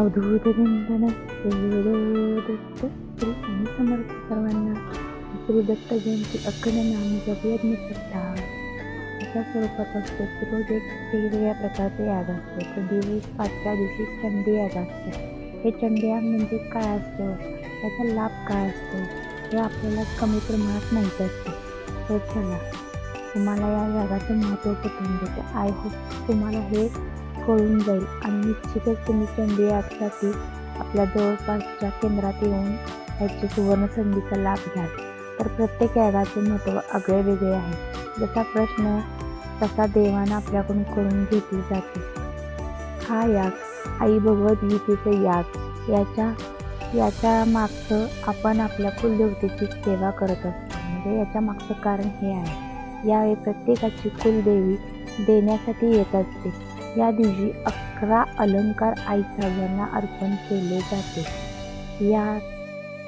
अवधूत चिंतन श्री दत्त श्री समर्थ सर्वांना श्री दत्त जयंती अखंड नाम जपयज्ञ श्रद्धा अशा स्वरूपात असते की रोज एक वेगवेगळ्या प्रकारचे याग असतो तर दिवस पाचव्या दिवशी चंडी याग असते हे चंडी याग म्हणजे काय असतं त्याचा लाभ काय असतो हे आपल्याला कमी प्रमाणात माहीत असते तर चला तुम्हाला या यागाचं महत्त्व पटवून देते आय होप तुम्हाला हे कळून जाईल आणि निश्चितच तुम्ही चंडी यागसाठी आपल्या जवळपासच्या केंद्रात येऊन याची सुवर्ण संधीचा लाभ घ्याल तर प्रत्येक यागाचे महत्त्व आगळे वेगळे आहे. जसा प्रश्न तसा देवानं आपल्याकडून करून घेतली जाते. हा याग आई भगवद्गीतेचं याग. याच्या याच्या मागचं आपण आपल्या कुलदेवतेची सेवा करत असतो. म्हणजे याच्या मागचं कारण हे आहे. यावेळी प्रत्येकाची कुलदेवी देण्यासाठी येत असते. या दिवशी अकरा अलंकार आई साहेबांना अर्पण केले जाते. या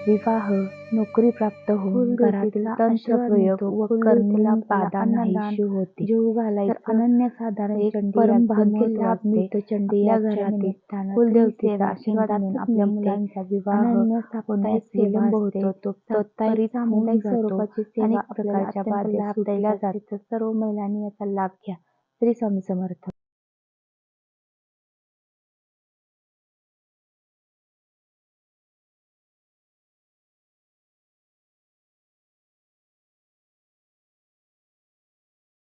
विवाह नोकरी प्राप्त होऊन घरातील तंत्रप्रयोग व करण्याला बाधा नाहीशी होते. जीव घालायचा अनन्यसाधारण एक परम भाग्य लाभ मिळतो चंडी या घरातील कुलदेवतेचा आशीर्वाद आपल्या मुलांचा विवाह होण्यास विलंब होतो. तो त्वरित सामुदायिक स्वरूपाची सेवा प्रकारच्या बाधा सुटल्या जातात सर्व महिलांनी याचा लाभ घ्या. श्री स्वामी समर्थ.